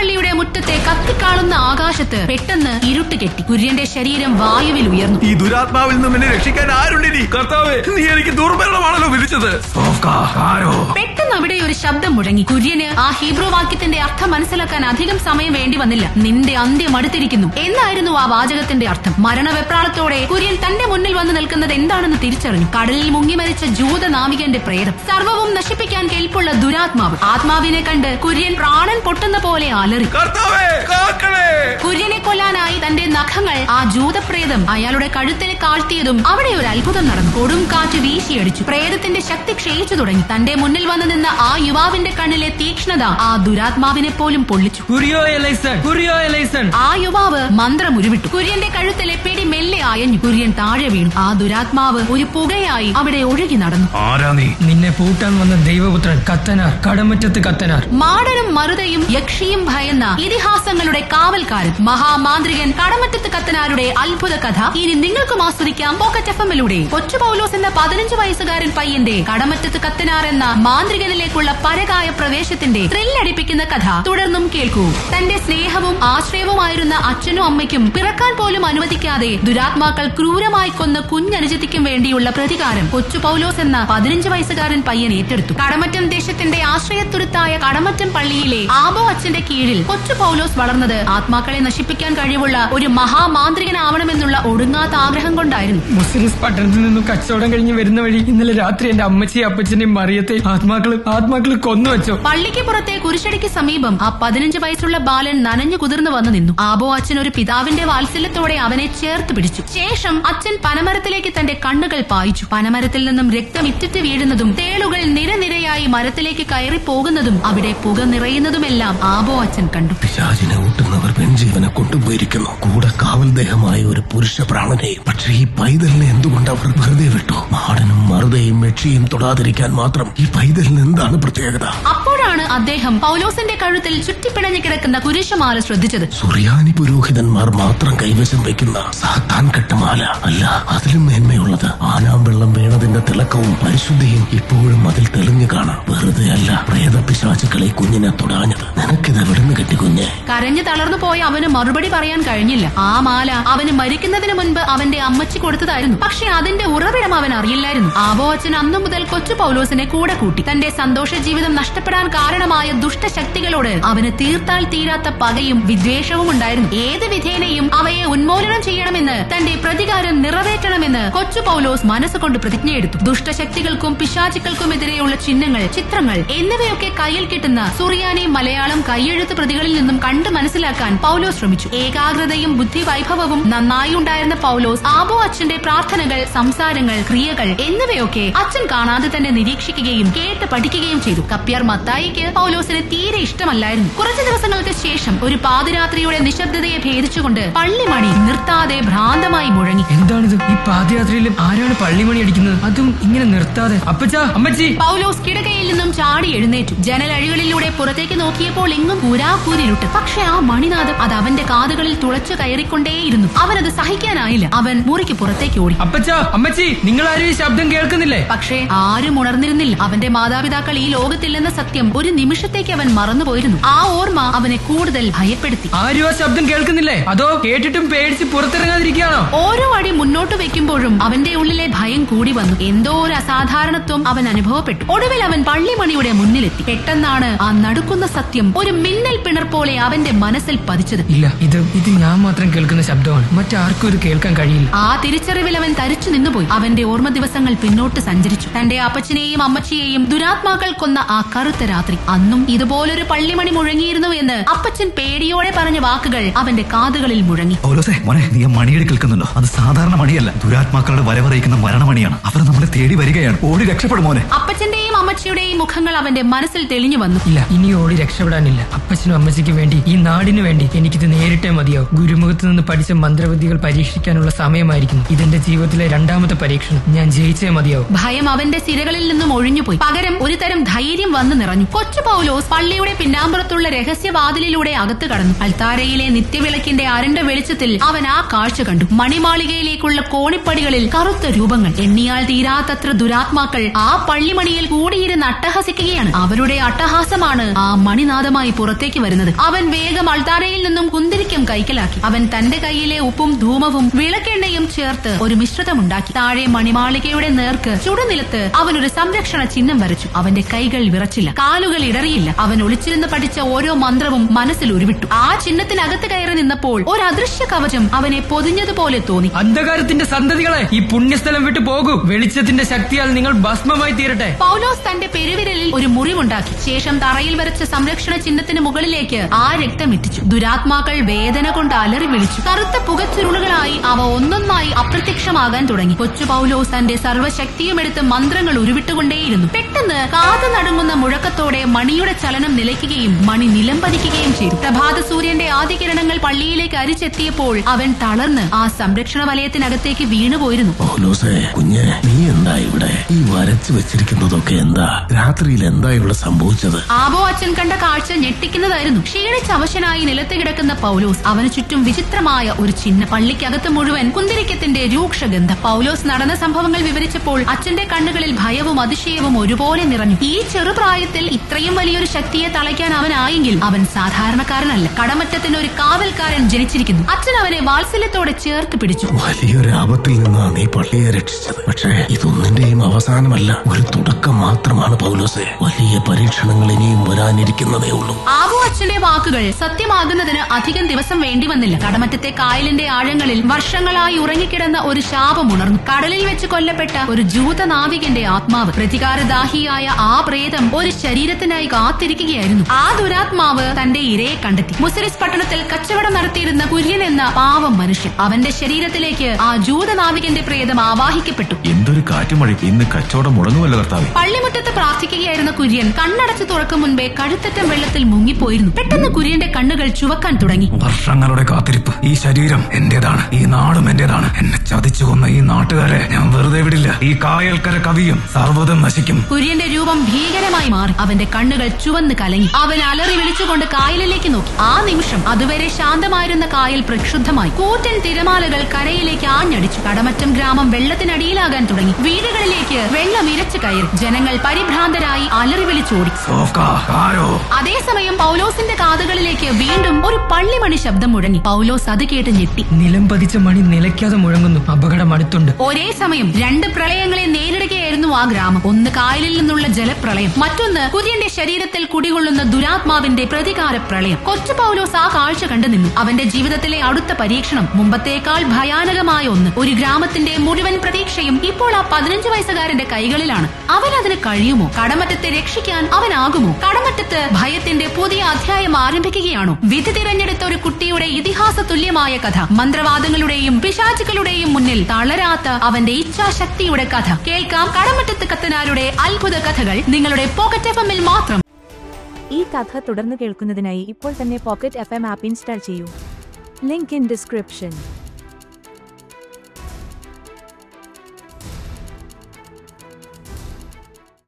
പള്ളിയുടെ മുറ്റത്തെ കത്തിക്കാളുന്ന ആകാശത്ത് പെട്ടെന്ന് ഇരുട്ട് കെട്ടി. കുര്യന്റെ ശരീരം വായുവിൽ ഉയർന്നു. ഈ ദുരാത്മാവിൽ നിന്ന് എന്നെ രക്ഷിക്കാൻ ആരുണ്ടിനി കർത്താവേ നീ എനിക്ക് ദുർമരണമാണല്ലോ വിളിച്ചത് പെട്ടെന്ന് അവിടെ ഒരു ശബ്ദം മുഴങ്ങി. കുര്യന് ആ ഹീബ്രോ വാക്യത്തിന്റെ അർത്ഥം മനസ്സിലാക്കാൻ അധികം സമയം വേണ്ടി വന്നില്ല. നിന്റെ അന്ത്യം അടുത്തിരിക്കുന്നു. എന്നായിരുന്നു ആ വാചകത്തിന്റെ അർത്ഥം. മരണവെപ്രാളത്തോടെ കുര്യൻ തന്റെ മുന്നിൽ വന്ന് നിൽക്കുന്നത് എന്താണെന്ന് തിരിച്ചറിഞ്ഞു. കടലിൽ മുങ്ങി മരിച്ച ജൂത നാവികന്റെ പ്രേതം. സർവവും നശിപ്പിക്കാൻ കെൽപ്പുള്ള ദുരാത്മാവ്. ആത്മാവിനെ കണ്ട് കുര്യൻ പ്രാണൻ പൊട്ടുന്ന പോലെ അലറി കുര്യനെ കൊല്ലാനായി തന്റെ നഖങ്ങൾ ആ ജൂതപ്രേതം അയാളുടെ കഴുത്തിൽ കാഴ്ത്തിയതും അവിടെ ഒരു അത്ഭുതം നടന്നു. കൊടും കാറ്റ് വീശിയടിച്ചു. പ്രേതത്തിന്റെ ശക്തി ക്ഷയിച്ചു തുടങ്ങി. തന്റെ മുന്നിൽ വന്നു നിന്ന ആ യുവാവിന്റെ കണ്ണിലെ തീക്ഷ്ണത ആ ദുരാത്മാവിനെ പോലും പൊള്ളിച്ചു. കുരിയോ എലൈസൺ കുരിയോ എലൈസൺ ആ യുവാവ് മന്ത്രം ഉരുവിട്ടു. കുര്യന്റെ കഴുത്തിലെ പിടി മെല്ലെ ആയഞ്ഞു കുര്യൻ താഴെ വീണു. ആ ദുരാത്മാവ് ഒരു പുകയായി അവിടെ ഒഴുകി നടന്നു. ആരാ നീ? നിന്നെ പൂട്ടാൻ വന്ന ദൈവപുത്രൻ കത്തനാർ കടമറ്റത്ത് കത്തനാർ. മാടനും മറുതയും യക്ഷിയും ഭയന്ന ഇതിഹാസങ്ങളുടെ കാവൽക്കാരൻ മഹാമാന്ത്രികൻ കടമറ്റത്ത് കത്തനാരുടെ അത്ഭുത കഥ ഇനി നിങ്ങൾക്കും ആസ്വദിക്കാം. പോക്കറ്റ് എഫ് എമ്മിലൂടെ കൊച്ചു പൗലോസ് എന്ന പതിനഞ്ച് വയസ്സുകാരൻ പയ്യന്റെ കടമറ്റത്ത് കത്തനാർ എന്ന മാന്ത്രികനിലേക്കുള്ള പരകായ പ്രവേശത്തിന്റെ ത്രില്ലടിപ്പിക്കുന്ന കഥ തുടർന്നും കേൾക്കൂ. തന്റെ സ്നേഹവും ആശ്രയവുമായിരുന്ന അച്ഛനും അമ്മയ്ക്കും പിറക്കാൻ പോലും അനുവദിക്കാതെ ദുരാത്മാക്കൾ ക്രൂരമായി കൊന്ന കുഞ്ഞനുജത്തിക്കും വേണ്ടിയുള്ള പ്രതികാരം കൊച്ചു പൗലോസ് എന്ന പതിനഞ്ച് വയസ്സുകാരൻ പയ്യൻ ഏറ്റെടുത്തു. കടമറ്റം ദേശത്തിന്റെ ആശ്രയത്തുരുത്തായ കടമറ്റം പള്ളിയിലെ ആബോ അച്ഛന്റെ കീഴിൽ കൊച്ചു പൗലോസ് വളർന്നത് ആത്മാക്കളെ നശിപ്പിക്കാൻ കഴിവുള്ള ഒരു മഹാമാന്ത്രികനാവണമെന്നുള്ള ഒടുങ്ങാത്ത ആഗ്രഹം കൊണ്ടായിരുന്നു. മുസ്ലിംസ് പട്ടണത്തിൽ നിന്നും കച്ചവടം കഴിഞ്ഞ് വരുന്ന വഴി ഇന്നലെ രാത്രി എന്റെ അമ്മച്ചിയും അപ്പച്ചനെയും മറിയത്തെ ആത്മാക്കൾ കൊന്നു വെച്ചു പള്ളിക്ക് പുറത്തെ കുരിശടിക്ക് സമീപം ആ പതിനഞ്ച് വയസ്സുള്ള ബാലൻ നനഞ്ഞു കുതിർന്നു വന്നു. നിന്നു. ആബോ അച്ഛൻ ഒരു പിതാവിന്റെ വാത്സല്യത്തോടെ അവനെ ചേർത്ത് പിടിച്ചു. ശേഷം അച്ഛൻ പനമരത്തിലേക്ക് തന്റെ കണ്ണുകൾ പായിച്ചു. പനമരത്തിൽ നിന്നും രക്തം ഇറ്റിറ്റ് വീഴുന്നതും തേളുകൾ നിരനിരയായി മരത്തിലേക്ക് കയറി പോകുന്നതും അവിടെ പുക നിറയുന്നതുമെല്ലാം ആബോ അച്ഛൻ കണ്ടു. പിശാചിനെ ഊട്ടുന്നവർ പെൺജീവനെ കൊണ്ടുപോയിരിക്കുന്നു. കൂടെ കാവൽ ദേഹമായ ഒരു പുരുഷ പ്രാണനെ. പക്ഷേ ഈ പൈതലിനെ എന്തുകൊണ്ട് അവർ വെറുതെ വിട്ടു? മാടനും മറുതയും മെക്ഷിയും തൊടാതിരിക്കാൻ മാത്രം ഈ പൈതലിന് എന്താണ് പ്രത്യേകത? അപ്പോഴാണ് അദ്ദേഹം പൗലോസിന്റെ കഴുത്തിൽ ചുറ്റിപ്പിണഞ്ഞു കിടക്കുന്ന കുരിശുമാല ശ്രദ്ധിച്ചത്. സുറിയാനി പുരോഹിതന്മാർ മാത്രം കൈവശം വെക്കുന്ന സാത്താൻ കെട്ടമാല അല്ല അതിലും മേന്മയുള്ളത് ആനാം വെള്ളം വീണതിന്റെ തിളക്കവും പരിശുദ്ധിയും ഇപ്പോഴും അതിൽ തെളിഞ്ഞു കാണാം. വെറുതെ അല്ല പ്രേത പിശാചുക്കളെ കുഞ്ഞിനെ തൊടാഞ്ഞത്. നിനക്കിത് എവിടുന്ന് കെട്ടി കുഞ്ഞ്? കരഞ്ഞു തളർന്നു പോയ അവന് മറുപടി പറയാൻ കഴിഞ്ഞില്ല. ആ മാല അവന് മരിക്കുന്നതിന് മുൻപ് അവന്റെ അമ്മച്ചി കൊടുത്തതായിരുന്നു. പക്ഷെ അതിന്റെ ഉറവിടം അവൻ അറിയില്ലായിരുന്നു. ആബോ അച്ഛൻ അന്നു മുതൽ കൊച്ചു പൗലോസിനെ കൂടെ കൂട്ടി. തന്റെ സന്തോഷ ജീവിതം നഷ്ടപ്പെടാൻ കാരണമായ ദുഷ്ടശക്തികളോട് അവന് തീർത്താൽ തീരാത്ത പകയും വിദ്വേഷവും ഉണ്ടായിരുന്നു. ഏത് വിധേനയും അവയെ ഉന്മൂലനം ചെയ്യണമെന്ന് തന്റെ പ്രതികാരം നിറവേറ്റണമെന്ന് കൊച്ചു പൗലോസ് മനസ്സുകൊണ്ട് പ്രതിജ്ഞയെടുത്തു ദുഷ്ടശക്തികൾക്കും പിശാചുക്കൾക്കുമെതിരെയുള്ള ചിഹ്നങ്ങൾ ചിത്രങ്ങൾ എന്നിവയൊക്കെ കയ്യിൽ കിട്ടുന്ന സുറിയാനി മലയാളം കൈയെഴുത്ത് പ്രതികളിൽ നിന്നും കണ്ട് മനസ്സിലാക്കാൻ പൗലോസ് ശ്രമിച്ചു. ഏകാഗ്രതയും ബുദ്ധി വൈഭവവും നന്നായി ഉണ്ടായിരുന്ന പൗലോസ് ആബോ അച്ഛന്റെ പ്രാർത്ഥനകൾ സംസാരങ്ങൾ ക്രിയകൾ എന്നിവയൊക്കെ അച്ഛൻ കാണാതെ തന്നെ നിരീക്ഷിക്കുകയും കേട്ട് പഠിക്കുകയും ചെയ്തു. കപ്പ്യാർ മത്തായിക്ക് പൗലോസിന് തീരെ ഇഷ്ടമല്ലായിരുന്നു. കുറച്ചു ദിവസങ്ങൾക്ക് ശേഷം ഒരു പാതിരാത്രിയുടെ നിശബ്ദതയെ ഭേദിച്ചുകൊണ്ട് പള്ളിമണി നിർത്താതെ ഭ്രാന്തമായി മുഴങ്ങി. എന്താണിത്? ഈ പാതിരാത്രിയിൽ ആരാണ് പള്ളിമണി അടിക്കുന്നത്? അതും ഇങ്ങനെ നിർത്താതെ. അപ്പച്ചാ അമ്മച്ചി! പൗലോസ് കിടക്കയിൽ നിന്നും ചാടി എഴുന്നേറ്റു. ജനലഴികളിലൂടെ പുറത്തേക്ക് നോക്കിയപ്പോൾ എങ്ങും പുരാകൂരിരുട്ട് പക്ഷെ ആ മണിനാഥം അത് അവന്റെ കാതുകളിൽ തുളച്ചു കയറിക്കൊണ്ടേയിരുന്നു. അവനത് സഹിക്കാനായില്ല. അവൻ മുറിക്ക് പുറത്തേക്ക് ഓടി. അപ്പച്ചാ അമ്മച്ചി നിങ്ങൾ ആരും ഈ ശബ്ദം കേൾക്കുന്നില്ലേ? പക്ഷേ ആരും ഉണർന്നിരുന്നില്ല. അവന്റെ മാതാപിതാക്കൾ ഈ ലോകത്തില്ലെന്ന സത്യം ഒരു നിമിഷത്തേക്ക് അവൻ മറന്നുപോയിരുന്നു. ആ ഓർമ്മ അവനെ കൂടുതൽ ഭയപ്പെടുത്തി. ആരും ആ ശബ്ദം കേൾക്കുന്നില്ലേ? അതോ കേട്ടിട്ടും പേടിച്ച് പുറത്തിറങ്ങാതിരിക്കുകയാണോ? ഓരോ അടി മുന്നോട്ട് വെക്കുമ്പോഴും അവന്റെ ഉള്ളിലെ ഭയം കൂടി വന്നു. എന്തോ ഒരു അസാധാരണത്വം അവൻ അനുഭവപ്പെട്ടു. ഒടുവിൽ അവൻ പള്ളിമണിയുടെ മുന്നിലെത്തി. പെട്ടെന്നാണ് ആ നടുക്കുന്ന സത്യം ഒരു മിന്നൽ പിണർ പോലെ അവന്റെ മനസ്സിൽ പതിച്ചത്. ഇല്ല ഇത് ഇത് ഞാൻ മാത്രം കേൾക്കുന്ന ശബ്ദമാണ്. മറ്റാർക്കും ഇത് കേൾക്കാൻ കഴിയില്ല. ആ തിരിച്ചറിവിൽ അവൻ തരിച്ചു നിന്നുപോയി. അവന്റെ ഓർമ്മ ദിവസങ്ങൾ പിന്നോട്ട് സഞ്ചരിച്ചു. തന്റെ അപ്പച്ചനെയും അമ്മച്ചിയെയും ദുരാത്മാക്കൾ കൊന്ന ആ കറുത്ത രാത്രി. അന്നും ഇതുപോലൊരു പള്ളിമണി മുഴങ്ങിയിരുന്നു എന്ന് അപ്പച്ചൻ പേടിയോടെ പറഞ്ഞ വാക്കുകൾ അവന്റെ കാതുകളിൽ മുഴങ്ങി. ഓലോസേ മോനെ നീ ആ മണിയുടെ കേൾക്കുന്നുണ്ടോ അത് സാധാരണ മണിയല്ല. ദുരാത്മാക്കളുടെ വരവറിയിക്കുന്ന മരണമണിയാണ്. അവർ നമ്മളെ തേടി വരികയാണ്. ഓടി രക്ഷപ്പെടും മോനെ. അപ്പച്ചന്റെയും അമ്മച്ചിയുടെയും മുഖങ്ങൾ അവന്റെ മനസ്സിൽ തെളിഞ്ഞു വന്നു. ഇല്ല ഇനി ഓടി രക്ഷപ്പെടാനില്ല. അപ്പച്ചനും അമ്മച്ചിക്കും വേണ്ടി ഈ നാടിന് വേണ്ടി എനിക്കിത് നേരിട്ടേ മതിയാവും. ഗുരുമുഖത്ത് നിന്ന് പഠിച്ച മന്ത്രവിദ്യകൾ പരീക്ഷിക്കാനുള്ള സമയമായിരിക്കുന്നു. ഇതെന്റെ ജീവിതത്തിലെ രണ്ടാമത്തെ പരീക്ഷണം. ഞാൻ ജയിച്ചേ മതിയാവും. ഭയം അവന്റെ സിരകളിൽ നിന്നും ഒഴിഞ്ഞുപോയി. പകരം ഒരു തരം ധൈര്യം വന്നു നിറഞ്ഞു. കൊച്ചു പൗലോസ് പള്ളിയുടെ പിന്നാമ്പുറത്തുള്ള രഹസ്യവാതിലിലൂടെ അകത്ത് കടന്നു. അൽത്താരയിലെ നിത്യവിളക്കിന്റെ അരണ്ട വെളിച്ചത്തിൽ അവൻ ആ കാഴ്ച കണ്ടു. മണിമാളികയിലേക്കുള്ള കോണിപ്പടികളിൽ കറുത്ത രൂപങ്ങൾ. എണ്ണിയാൽ തീരാത്തത്ര ദുരാത്മാക്കൾ ആ പള്ളിമണിയിൽ കൂടിയിരുന്ന് അട്ടഹസിക്കുകയാണ്. അവരുടെ അട്ടഹാസമാണ് ആ മണിനാഥമായി പുറത്തേക്ക് വരുന്നത്. അവൻ വേഗം അൾത്താരയിൽ നിന്നും കുന്തിരിക്കും കൈക്കലാക്കി. അവൻ തന്റെ കയ്യിലെ ഉപ്പും ധൂമവും വിളക്കെണ്ണയും ചേർത്ത് ഒരു മിശ്രിതമുണ്ടാക്കി. താഴെ മണിമാളികയുടെ നേർക്ക് ചുടുനിലത്ത് അവനൊരു സംരക്ഷണ ചിഹ്നം വരച്ചു. അവന്റെ കൈകൾ വിറച്ചില്ല. കാലുകൾ ഇടറിയില്ല. അവൻ ഒളിച്ചിരുന്ന് പഠിച്ച ഓരോ മന്ത്രവും മനസ്സിൽ ഉരുവിട്ടു. ആ ചിഹ്നത്തിനകത്ത് കയറി നിന്നപ്പോൾ ഒരു അദൃശ്യ കവചം അവനെ പൊതിഞ്ഞതുപോലെ തോന്നി. അന്ധകാരത്തിന്റെ സന്തതികളെ ഈ പുണ്യസ്ഥലം വിട്ടു പോകൂ. വെളിച്ചത്തിന്റെ ശക്തിയാൽ നിങ്ങൾ ഭസ്മമായി തീരട്ടെ. പൗലോസ് തന്റെ പെരുവിരലിൽ ഒരു മുറിവുണ്ടാക്കി. ശേഷം തറയിൽ വരച്ച സംരക്ഷണ ചിഹ്നത്തിന് മുകളിലേക്ക് ആ രക്തം ഇറ്റിച്ചു ദുരാത്മാക്കൾ വേദന കൊണ്ട് അലറി വിളിച്ചു. കറുത്ത പുകച്ചുരുളുകളായി അവ ഒന്നൊന്നായി അപ്രത്യക്ഷമാകാൻ തുടങ്ങി. കൊച്ചു പൗലോസ് തന്റെ സർവശക്തിയുമെടുത്ത് മന്ത്രങ്ങൾ ഉരുവിട്ടുകൊണ്ടേയിരുന്നു. പെട്ടെന്ന് കാതു നടുങ്ങുന്ന മുഴക്കത്തോടെ മണിയുടെ ചലനം നിലയ്ക്കുകയും മണി നിലംപതിക്കുകയും ചെയ്തു. പ്രഭാത സൂര്യന്റെ ആദ്യ കിരണങ്ങൾ പള്ളിയിലേക്ക് അരിച്ചെത്തിയപ്പോൾ അവൻ തളർന്ന് ആ സംരക്ഷണ വലയത്തിനകത്തേക്ക് വീണുപോയിരുന്നു. കുഞ്ഞെ നീ എന്താ ഇവിടെ? ഈ വരച്ചു വെച്ചിരിക്കുന്നതൊക്കെ എന്താ? രാത്രിയിൽ എന്താ ഇവിടെ സംഭവിച്ചത്? ആബോ അച്ഛൻ കണ്ട കാഴ്ച ഞെട്ടിക്കുന്നതായിരുന്നു. ക്ഷീണിച്ച അവശനായി നിലത്ത് കിടക്കുന്ന പൗലോസ് അവന് ചുറ്റും വിചിത്രമായ ഒരു ചിഹ്ന പള്ളിക്കകത്ത് മുഴുവൻ കുന്തിരിക്കത്തിന്റെ രൂക്ഷഗന്ധം. പൗലോസ് നടന്ന സംഭവങ്ങൾ വിവരിച്ചപ്പോൾ അച്ഛന്റെ കണ്ണുകളിൽ ഭയവും അതിശയവും ഒരുപോലെ നിറഞ്ഞു. ഈ ചെറുപ്രായത്തിൽ ഇത്രയും വലിയൊരു ശക്തിയെ തളയ്ക്കാൻ അവനായെങ്കിൽ അവൻ സാധാരണക്കാരനല്ല. കടമറ്റത്തിന് ഒരു കാവൽക്കാരൻ ജനിച്ചിരിക്കുന്നു. അച്ഛൻ അവനെ വാത്സല്യത്തോടെ ചേർത്ത് പിടിച്ചു. വലിയൊരു ആപത്തിൽ നിന്നാണ് നീ പള്ളിയെ രക്ഷിച്ചത്. പക്ഷേ ഇതൊന്നിന്റെയും അവസാനമല്ല ഒരു തുടക്കം മാത്രമാണ് പൗലോസെ. വലിയ പരീക്ഷണങ്ങൾ ഇനിയും വരാനിരിക്കുന്നതേ ഉള്ളൂ. ആബു അച്ഛന്റെ വാക്കുകൾ സത്യമാകുന്നതിന് അധികം ദിവസം വേണ്ടി വന്നില്ല. കടമറ്റത്തെ കായലിന്റെ ആഴങ്ങളിൽ വർഷങ്ങളായി ഉറങ്ങിക്കിടന്ന ഒരു ശാപം ഉണർന്നു. കടലിൽ വെച്ച് കൊല്ലപ്പെട്ട ഒരു ജൂത നാവികന്റെ ആത്മാവ്. പ്രതികാരദാഹിയായ ആ പ്രേതം ഒരു ശരീരത്തിനായി കാത്തിരിക്കുകയായിരുന്നു. ആ ദുരാത്മാവ് തന്റെ ഇരയെ കണ്ടെത്തി. മുസരിസ് പട്ടണത്തിൽ കച്ചവടം നടത്തിയിരുന്ന കുര്യൻ എന്ന പാവം മനുഷ്യൻ അവന്റെ ശരീരത്തിലേക്ക് ആ ജൂത നാവികന്റെ പ്രേതം ആവാഹിക്കപ്പെട്ടു. എന്തൊരു കാറ്റുമഴ. ഇന്ന് കച്ചവടം മുടങ്ങുമല്ലോ കർത്താവ്. പള്ളിമുറ്റത്ത് പ്രാർത്ഥിക്കുകയായിരുന്ന കുര്യൻ കണ്ണടച്ച് തുറക്കും മുൻപേ കഴുത്തറ്റം വെള്ളത്തിൽ മുങ്ങിപ്പോയിരുന്നു. പെട്ടെന്ന് കുര്യന്റെ കണ്ണുകൾ ചുവക്കാൻ തുടങ്ങി. വർഷങ്ങളുടെ കാത്തിരിപ്പ്. ഈ ശരീരം എന്റേതാണ്. ഈ നാടും എന്റേതാണ്. എന്നെ ചതിച്ചു കൊന്ന ഈ നാട്ടുകാരെ ഞാൻ വെറുതെ വിടില്ല. ഈ കായൽക്കര കവിയും സർവതം നശിക്കും. കുര്യന്റെ രൂപം ഭീകരമായി മാറി. അവന്റെ കണ്ണുകൾ ചുവന്ന് കലങ്ങി. അവൻ അലറി വിളിച്ചുകൊണ്ട് കായലിലേക്ക് നോക്കി. ആ നിമിഷം അതുവരെ ശാന്തമായിരുന്ന കായൽ പ്രക്ഷുബ്ധമായി. കൂറ്റൻ തിരമാലകൾ കരയിലേക്ക് ആഞ്ഞടിച്ചു. കടമറ്റം ഗ്രാമം വെള്ളത്തിനടിയിലാകാൻ തുടങ്ങി. വീടുകളിലേക്ക് വെള്ളം ഇരച്ചു കയറി. ജനങ്ങൾ പരിഭ്രാന്തരായി അലറി വിളിച്ചോടി അതേസമയം പൗലോസിന്റെ കാതുകളിലേക്ക് വീണ്ടും ഒരു പള്ളിമണി ശബ്ദം മുഴങ്ങി. പൗലോസ് അത് കേട്ട് ഞെട്ടി. നിലം പതിച്ച മണി നിലയ്ക്കാതെ മുഴങ്ങുന്നു. അപകടം അടുത്തുണ്ട്. ഒരേ സമയം രണ്ട് പ്രളയങ്ങളെ നേരിടുകയായിരുന്നു ആ ഗ്രാമം. ഒന്ന് കായലിൽ നിന്നുള്ള ജലപ്രളയം മറ്റൊന്ന് കുര്യന്റെ ശരീരത്തിൽ കുടികൊള്ളുന്ന ദുരാത്മാവിന്റെ പ്രതികാര പ്രളയം കൊച്ചു പൗലോസ് ആ കാഴ്ച കണ്ടു നിന്നു. അവന്റെ ജീവിതത്തിലെ അടുത്ത പരീക്ഷണം മുമ്പത്തേക്കാൾ ഭയാനകമായ ഒന്ന്. ഒരു ഗ്രാമത്തിന്റെ മുഴുവൻ പ്രതീക്ഷയും ഇപ്പോൾ ആ പതിനഞ്ച് വയസ്സുകാരന്റെ കൈകളിലാണ്. അവൻ അതിന് കഴിയുമോ? കടമറ്റത്തെ രക്ഷിക്കാൻ അവനാകുമോ കടമറ്റത്ത് ഭയത്തിന്റെ പുതിയ അധ്യായം ആരംഭിക്കുകയാണോ? വിധി തിരഞ്ഞെടുത്ത ഒരു കുട്ടിയുടെ ഇതിഹാസ തുല്യമായ കഥ മന്ത്രവാദങ്ങളുടെയും പിശാചുക്കളുടെയും മുന്നിൽ തളരാത്ത അവന്റെ ഇച്ഛാശക്തിയുടെ കഥ. കേൾക്കാം കടമറ്റത്ത് കത്തനാരുടെ അത്ഭുത കഥകൾ നിങ്ങളുടെ പോക്കറ്റ് എഫ് എമ്മിൽ മാത്രം. ഈ കഥ തുടർന്ന് കേൾക്കുന്നതിനായി ഇപ്പോൾ തന്നെ പോക്കറ്റ് എഫ് എം ആപ്പ് ഇൻസ്റ്റാൾ ചെയ്യൂ. Link in description